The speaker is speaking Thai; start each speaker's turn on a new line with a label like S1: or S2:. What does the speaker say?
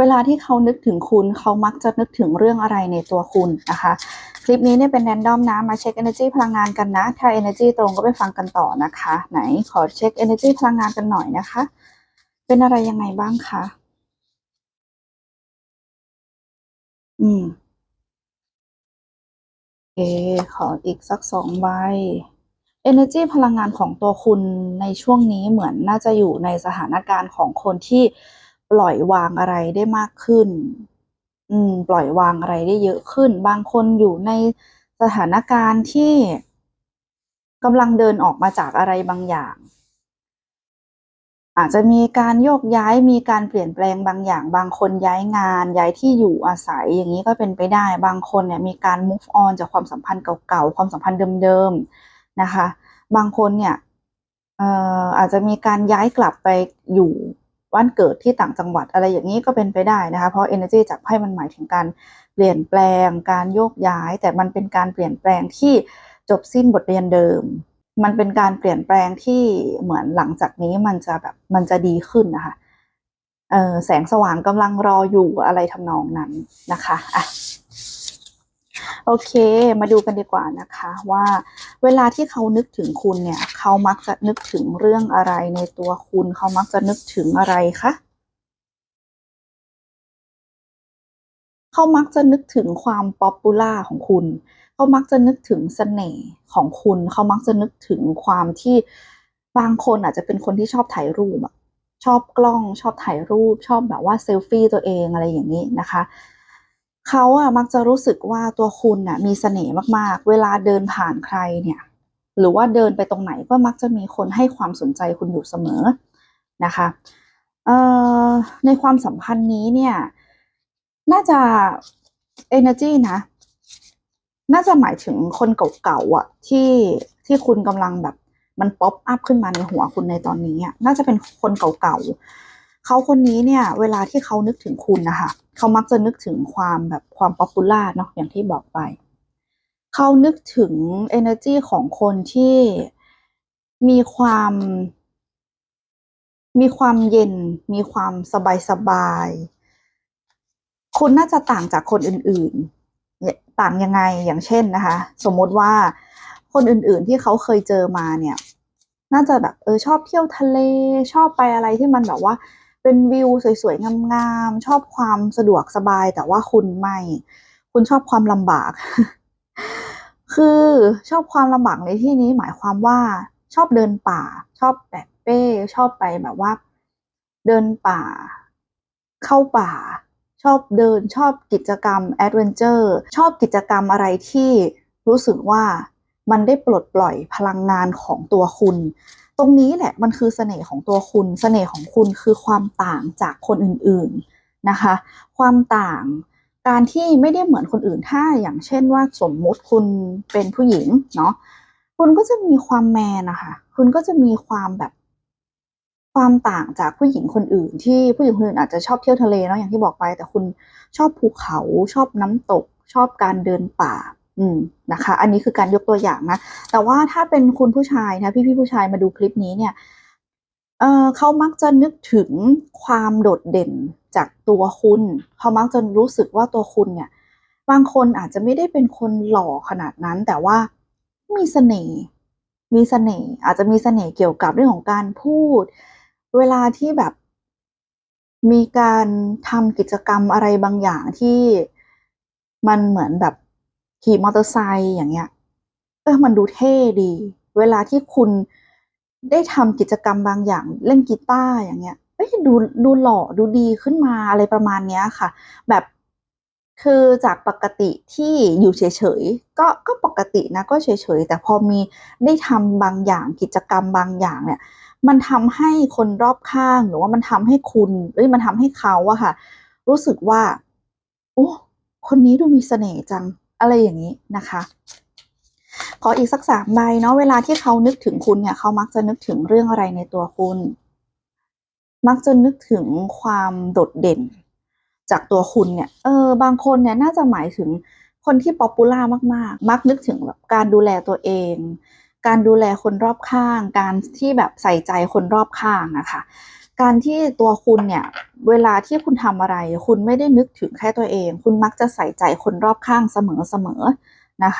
S1: เวลาที่เขานึกถึงคุณเขามักจะนึกถึงเรื่องอะไรในตัวคุณนะคะ คลิปนี้เนี่ยเป็นแรนดอมนะ มาเช็ค energy พลังงานกันนะ ถ้า energy ตรงก็ไปฟังกันต่อนะคะ ไหนขอเช็ค energy พลังงานกันหน่อยนะคะ เป็นอะไรยังไงบ้างคะอืมโอเคขออีกสักสองใบ energy พลังงานของตัวคุณในช่วงนี้เหมือนน่าจะอยู่ในสถานการณ์ของคนที่ ปล่อยวางอะไรได้มากขึ้น อืม ปล่อยวางอะไรได้เยอะขึ้น บางคนอยู่ในสถานการณ์ที่กำลังเดินออกมาจากอะไรบางอย่าง อาจจะมีการโยกย้ายมีการเปลี่ยนแปลงบางอย่าง บางคนย้ายงานย้ายที่อยู่อาศัยอย่างนี้ก็เป็นไปได้ บางคนเนี่ยมีการ move on จากความสัมพันธ์เก่าๆความสัมพันธ์เดิมๆนะคะ บางคนเนี่ยอาจจะมีการย้ายกลับไปอยู่ บ้านเกิดที่ต่างจังหวัดอะไรอย่างนี้ก็เป็นไปได้นะคะ เพราะ energy จากไพ่มันหมายถึงการเปลี่ยนแปลง การโยกย้าย แต่มันเป็นการเปลี่ยนแปลงที่จบสิ้นบทเรียนเดิม มันเป็นการเปลี่ยนแปลงที่เหมือนหลังจากนี้มันจะแบบมันจะดีขึ้นนะคะแสงสว่างกำลังรออยู่อะไรทำนองนั้นนะคะอะ โอเค มาดูกันดีกว่านะคะว่าเวลาที่เขานึกถึงคุณเนี่ยเขามักจะนึกถึงเรื่องอะไรในตัวคุณ เขามักจะนึกถึงอะไรคะเขามักจะนึกถึงความป๊อปปูล่าของคุณ เขามักจะนึกถึงเสน่ห์ของคุณ เขามักจะนึกถึงความที่บางคนอาจจะเป็นคนที่ชอบถ่ายรูปอะชอบกล้องชอบถ่ายรูป ชอบแบบว่าเซลฟี่ตัวเองอะไรอย่างนี้นะคะ เขาอะมักจะรู้สึกว่าตัวคุณอะมีเสน่ห์มากๆ เวลาเดินผ่านใครเนี่ย หรือว่าเดินไปตรงไหนก็มักจะมีคนให้ความสนใจคุณอยู่เสมอนะคะในความสัมพันธ์นี้เนี่ย น่าจะ energy นะ น่าจะหมายถึงคนเก่าๆอะที่ที่คุณกำลังแบบมันป๊อปอัพขึ้นมาในหัวคุณในตอนนี้อะน่าจะเป็นคนเก่าๆ เขาคนนี้เนี่ยเวลาที่เขานึกถึงคุณนะคะเขามักจะนึกถึงความแบบความป๊อปปูล่าเนาะอย่างที่บอกไป เขานึกถึง energy ของคนที่มีความ มีความเย็น มีความสบายสบายๆคุณน่าจะต่างจากคนอื่นๆ ต่างยังไงอย่างเช่นนะคะ สมมติว่าคนอื่นๆที่เขาเคยเจอมาเนี่ย น่าจะแบบเออชอบเที่ยวทะเลชอบไปอะไรที่มันแบบว่า เป็นวิวสวยๆ งามๆ ชอบความสะดวกสบาย แต่ว่าคุณไม่ คุณชอบความลำบาก คือชอบความลำบากในที่นี้หมายความว่า ชอบเดินป่า ชอบแบกเป้ ชอบไปแบบว่า เดินป่า เข้าป่า ชอบเดิน ชอบกิจกรรมแอดเวนเจอร์ ชอบกิจกรรมอะไรที่รู้สึกว่ามันได้ปลดปล่อยพลังงานของตัวคุณ ตรงนี้แหละมันคือเสน่ห์ของตัวคุณ เสน่ห์ของคุณคือความต่างจากคนอื่นๆนะคะ ความต่างการที่ไม่ได้เหมือนคนอื่นถ้าอย่างเช่นว่าสมมุติคุณเป็นผู้หญิงเนาะคุณก็จะมีความแมนนะคะคุณก็จะมีความแบบความต่างจากผู้หญิงคนอื่น ที่ผู้หญิงคนอื่นอาจจะชอบเที่ยวทะเลเนาะอย่างที่บอกไป แต่คุณชอบภูเขาชอบน้ำตก ชอบการเดินป่า อืมนะคะ อันนี้คือการยกตัวอย่างนะ แต่ว่าถ้าเป็นคุณผู้ชายนะพี่ๆผู้ชายมาดูคลิปนี้เนี่ยเออเขามักจะนึกถึงความโดดเด่นจากตัวคุณ เขามักจะรู้สึกว่าตัวคุณเนี่ย บางคนอาจจะไม่ได้เป็นคนหล่อขนาดนั้น แต่ว่ามีเสน่ห์ มีเสน่ห์ อาจจะมีเสน่ห์เกี่ยวกับเรื่องของการพูด เวลาที่แบบ มีการทำกิจกรรมอะไรบางอย่างที่มันเหมือนแบบ ขี่มอเตอร์ไซค์อย่างเงี้ย เออมันดูเท่ดี เวลาที่คุณได้ทำกิจกรรมบางอย่าง เล่นกีตาร์อย่างเงี้ยเอ้ยดูดูหล่อดูดีขึ้นมาอะไรประมาณเนี้ยค่ะ แบบคือจากปกติที่อยู่เฉยๆก็ก็ปกตินะก็เฉยๆแต่พอมีได้ทำบางอย่างกิจกรรมบางอย่างเนี่ย มันทำให้คนรอบข้างหรือว่ามันทำให้คุณหรือมันทำให้เขาอะค่ะ รู้สึกว่า โอ้คนนี้ดูมีเสน่ห์จัง อะไรอย่างนี้นะคะขออีกสักสามใบเนาะเวลาที่เขานึกถึงคุณเนี่ย เขามักจะนึกถึงเรื่องอะไรในตัวคุณ มักจะนึกถึงความโดดเด่น จากตัวคุณเนี่ย เออ บางคนเนี่ยน่าจะหมายถึงคนที่ป๊อปปูล่ามากๆ มักนึกถึงแบบการดูแลตัวเอง การดูแลคนรอบข้าง การที่แบบใส่ใจคนรอบข้างนะคะ การที่ตัวคุณเนี่ยเวลาที่คุณทำอะไร คุณไม่ได้นึกถึงแค่ตัวเอง คุณมักจะใส่ใจคนรอบข้างเสมอๆนะคะ